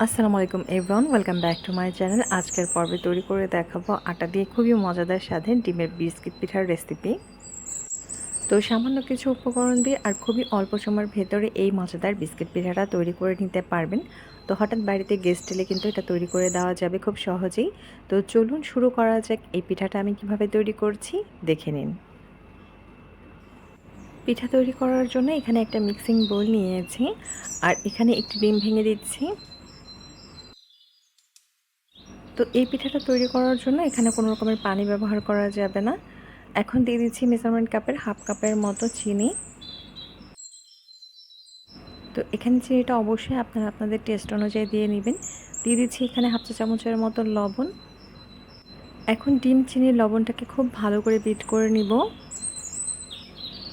আসসালামু আলাইকুম everyone welcome back to my channel আজকের পর্বে তৈরি করে দেখাবো আটা দিয়ে খুবই মজাদার সাথে ডিমের বিস্কিট পিঠার রেসিপি তো সামান্য কিছু উপকরণ দিয়ে আর খুবই অল্প সময়ের ভেতরে এই মজাদার বিস্কিট পিঠাটা তৈরি করে নিতে পারবেন। তো হঠাৎ বাড়িতে গেস্ট এলে কিন্তু এটা তৈরি করে দেওয়া যাবে খুব সহজেই। তো চলুন শুরু করা যাক এই পিঠাটা আমি কীভাবে তৈরি করছি, দেখে নিন। পিঠা তৈরি করার জন্য এখানে একটা মিক্সিং বোল নিয়েছি, আর এখানে একটি ডিম ভেঙে দিচ্ছি। তো এই পিঠাটা তৈরি করার জন্য এখানে কোনো রকমের পানি ব্যবহার করা যাবে না। এখন দিয়ে দিচ্ছি মেজারমেন্ট কাপের, হাফ কাপের মতো চিনি। তো এখানে চিনিটা অবশ্যই আপনারা আপনাদের টেস্ট অনুযায়ী দিয়ে নেবেন। দিয়ে দিচ্ছি এখানে হাফ চা চামচের মতো লবণ। এখন ডিম চিনির লবণটাকে খুব ভালো করে বিট করে নিব।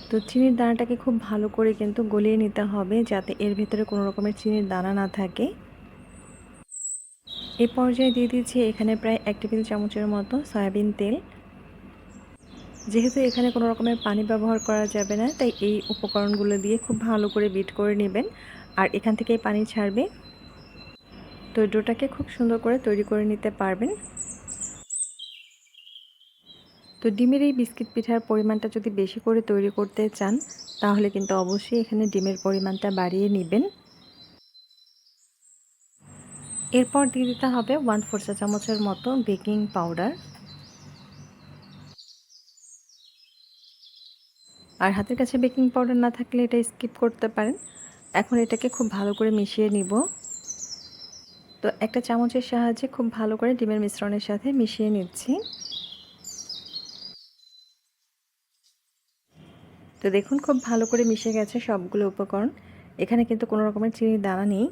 তো চিনির দানাটাকে খুব ভালো করে কিন্তু গলিয়ে নিতে হবে যাতে এর ভেতরে কোনো রকমের চিনির দানা না থাকে। এই পর্যায়ে দিয়ে দিচ্ছি এখানে প্রায় এক টেবিল চামচের মতো সয়াবিন তেল। যেহেতু এখানে কোনো রকমের পানি ব্যবহার করা যাবে না, তাই এই উপকরণগুলো দিয়ে খুব ভালো করে বিট করে নেবেন আর এখান থেকেই পানি ছাড়বে। তো ডোটাকে খুব সুন্দর করে তৈরি করে নিতে পারবেন। তো ডিমের এই বিস্কিট পিঠার পরিমাণটা যদি বেশি করে তৈরি করতে চান, তাহলে কিন্তু অবশ্যই এখানে ডিমের পরিমাণটা বাড়িয়ে নেবেন। এরপর দিয়ে দিতে হবে ওয়ান ফোর চা চামচের মতো বেকিং পাউডার আর হাতের কাছে বেকিং পাউডার না থাকলে এটা স্কিপ করতে পারেন। এখন এটাকে খুব ভালো করে মিশিয়ে নিব। তো একটা চামচের সাহায্যে খুব ভালো করে ডিমের মিশ্রণের সাথে মিশিয়ে নিচ্ছি। তো দেখুন, খুব ভালো করে মিশে গেছে সবগুলো উপকরণ। এখানে কিন্তু কোনো রকমের চিনির দানা নেই।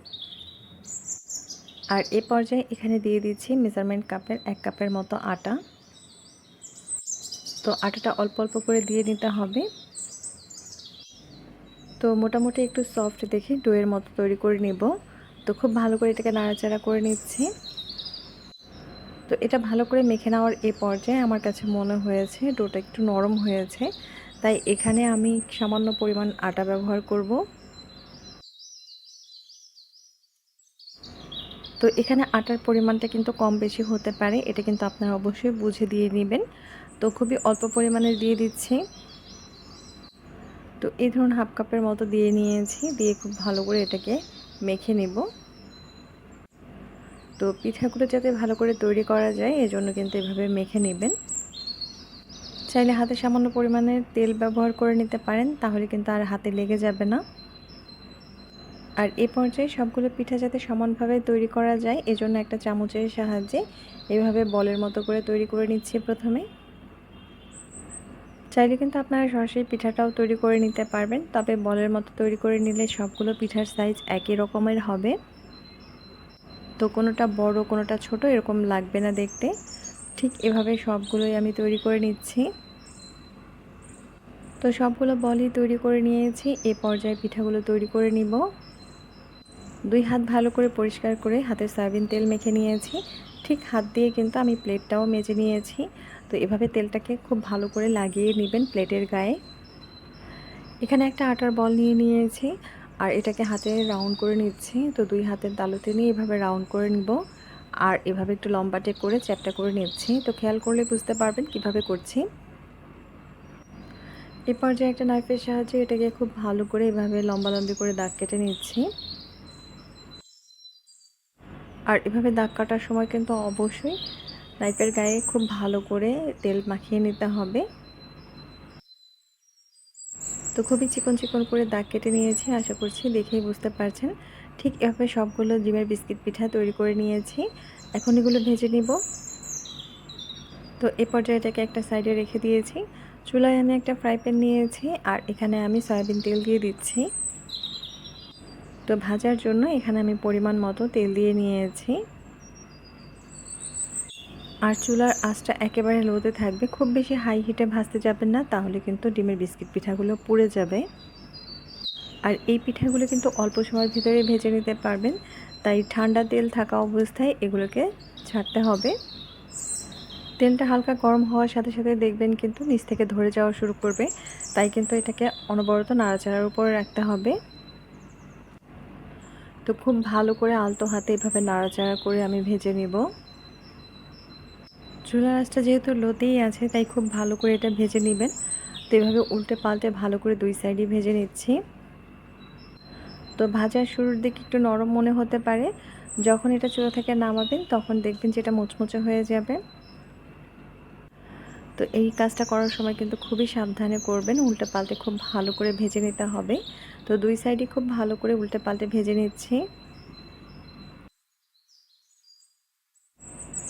আর এ পর্যায়ে এখানে দিয়ে দিচ্ছি মেজারমেন্ট কাপের এক কাপের মতো আটা। তো আটাটা অল্প অল্প করে দিয়ে নিতে হবে। তো মোটামুটি একটু সফট দেখে ডোয়ের মতো তৈরি করে নিব। তো খুব ভালো করে এটাকে নাড়াচাড়া করে নিচ্ছি। তো এটা ভালো করে মেখে নেওয়ার এ পর্যায়ে আমার কাছে মনে হয়েছে ডোটা একটু নরম হয়েছে। তাই এখানে আমি সামান্য পরিমাণ আটা ব্যবহার করব। তো এখানে আটার পরিমাণটা কিন্তু কম বেশি হতে পারে, এটা কিন্তু আপনারা অবশ্যই বুঝে দিয়ে নেবেন। তো খুবই অল্প পরিমাণে দিয়ে দিচ্ছি। তো এই ধরুন হাফ কাপের মতো দিয়ে নিয়েছি, দিয়ে খুব ভালো করে এটাকে মেখে নেব। তো পিঠাগুলো যাতে ভালো করে তৈরি করা যায়, এজন্য কিন্তু এভাবে মেখে নেবেন। চাইলে হাতে সামান্য পরিমাণে তেল ব্যবহার করে নিতে পারেন, তাহলে কিন্তু আর হাতে লেগে যাবে না। আর এ পর্যায়ে সবগুলো পিঠা যাতে সমানভাবে তৈরি করা যায়, এজন্য একটা চামচের সাহায্যে এভাবে বলের মতো করে তৈরি করে নিচ্ছি প্রথমে। চাইলে কিন্তু আপনারা সরাসরি পিঠাটাও তৈরি করে নিতে পারবেন, তবে বলের মতো তৈরি করে নিলে সবগুলো পিঠার সাইজ একই রকমের হবে। তো কোনোটা বড়, কোনোটা ছোট এরকম লাগবে না দেখতে। ঠিক এভাবে সবগুলোই আমি তৈরি করে নিচ্ছি। তো সবগুলো বলই তৈরি করে নিয়েছি, এ পর্যায়ে পিঠাগুলো তৈরি করে নিব। দুই হাত ভালো করে পরিষ্কার করে হাতে সয়াবিন তেল মেখে নিয়েছি। ঠিক হাত দিয়ে কিন্তু আমি প্লেটটাও মেজে নিয়েছি। তো এভাবে তেলটাকে খুব ভালো করে লাগিয়ে নেবেন প্লেটের গায়ে। এখানে একটা আটার বল নিয়ে নিয়েছি আর এটাকে হাতে রাউন্ড করে নিচ্ছি। তো দুই হাতের তালুতে নিয়ে এভাবে রাউন্ড করে নিব আর এভাবে একটু লম্বাটে করে চ্যাপটা করে নিচ্ছি। তো খেয়াল করলে বুঝতে পারবেন কীভাবে করছি। এ পর্যায়ে একটা নাইফের সাহায্যে এটাকে খুব ভালো করে এভাবে লম্বা লম্বি করে দাগ কেটে নিচ্ছি। আর এভাবে দাগ কাটার সময় কিন্তু অবশ্যই নাইফের গায়ে খুব ভালো করে তেল মাখিয়ে নিতে হবে। তো খুবই চিকন চিকন করে দাগ কেটে নিয়েছি, আশা করছি দেখেই বুঝতে পারছেন। ঠিক এভাবে সবগুলো ডিমের বিস্কিট পিঠা তৈরি করে নিয়েছি। এখন এগুলো ভেজে নিব। তো এ পর্যায়ে এটাকে একটা সাইডে রেখে দিয়েছি। চুলায় আমি একটা ফ্রাই প্যান নিয়েছি আর এখানে আমি সয়াবিন তেল দিয়ে দিচ্ছি। তো ভাজার জন্য এখানে আমি পরিমাণ মতো তেল দিয়ে নিয়েছি। আর চুলার আঁচটা একেবারে লোতে থাকবে। খুব বেশি হাই হিটে ভাজতে যাবেন না, তাহলে কিন্তু ডিমের বিস্কিট পিঠাগুলো পুড়ে যাবে। আর এই পিঠাগুলো কিন্তু অল্প সময়ের ভিতরে ভেজে নিতে পারবেন। তাই ঠান্ডা তেল থাকা অবস্থায় এগুলোকে ছাড়তে হবে। তেলটা হালকা গরম হওয়ার সাথে সাথে দেখবেন কিন্তু নিচ থেকে ধরে যাওয়া শুরু করবে। তাই কিন্তু এটাকে অনবরত নাড়াচাড়ার উপরে রাখতে হবে। তো খুব ভালো করে আলতো হাতে এভাবে নাড়াচাড়া করে আমি ভেজে নেব। চুলা রাসটা যেহেতু লোতেই আছে, তাই খুব ভালো করে এটা ভেজে নেবেন। তো এভাবে উল্টে পাল্টে ভালো করে দুই সাইডই ভেজে নিচ্ছি। তো ভাজার শুরুর দিকে একটু নরম মনে হতে পারে। যখন এটা চুলা থেকে নামাবেন, তখন দেখবেন যে এটা মুচমুচে হয়ে যাবে। তো এই কাজটা করার সময় কিন্তু খুবই সাবধানে করবেন। উল্টে পাল্টে খুব ভালো করে ভেজে নিতে হবে। তো দুই সাইডে খুব ভালো করে উল্টে পাল্টে ভেজে নিচ্ছি।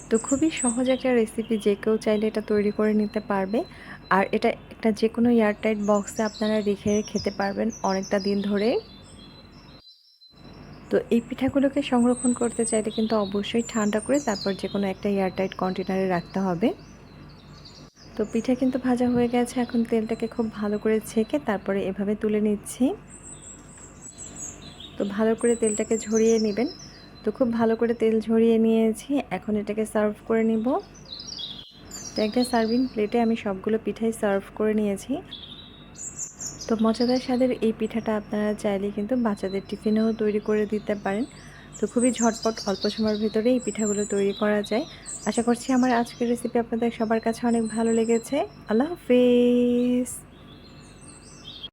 তো খুবই সহজ একটা রেসিপি যে কেউ চাইলে এটা তৈরি করে নিতে পারবে। আর এটা একটা যে কোনো এয়ারটাইট বক্সে আপনারা রেখে খেতে পারবেন অনেকটা দিন ধরে। তো এই পিঠাগুলোকে সংরক্ষণ করতে চাইলে কিন্তু অবশ্যই ঠান্ডা করে তারপর যে কোনো একটা এয়ারটাইট কন্টেনারে রাখতে হবে। তো পিঠা কিন্তু ভাজা হয়ে গেছে। এখন তেলটাকে খুব ভালো করে ছেঁকে তারপরে এভাবে তুলে নিচ্ছি। তো ভালো করে তেলটাকে ঝরিয়ে নেবেন। তো খুব ভালো করে তেল ঝরিয়ে নিয়েছি। এখন এটাকে সার্ভ করে নিব। তো একটা সার্ভিং প্লেটে আমি সবগুলো পিঠাই সার্ভ করে নিয়েছি। তো মজাদার স্বাদের এই পিঠাটা আপনারা চাইলে কিন্তু বাচ্চাদের টিফিনেও তৈরি করে দিতে পারেন। তো খুবই ঝটপট অল্প সময়ের ভিতরে এই পিঠাগুলো তৈরি করা যায়। আশা করছি আমার আজকের রেসিপি আপনাদের সবার কাছে অনেক ভালো লেগেছে। আল্লাহ হাফিজ।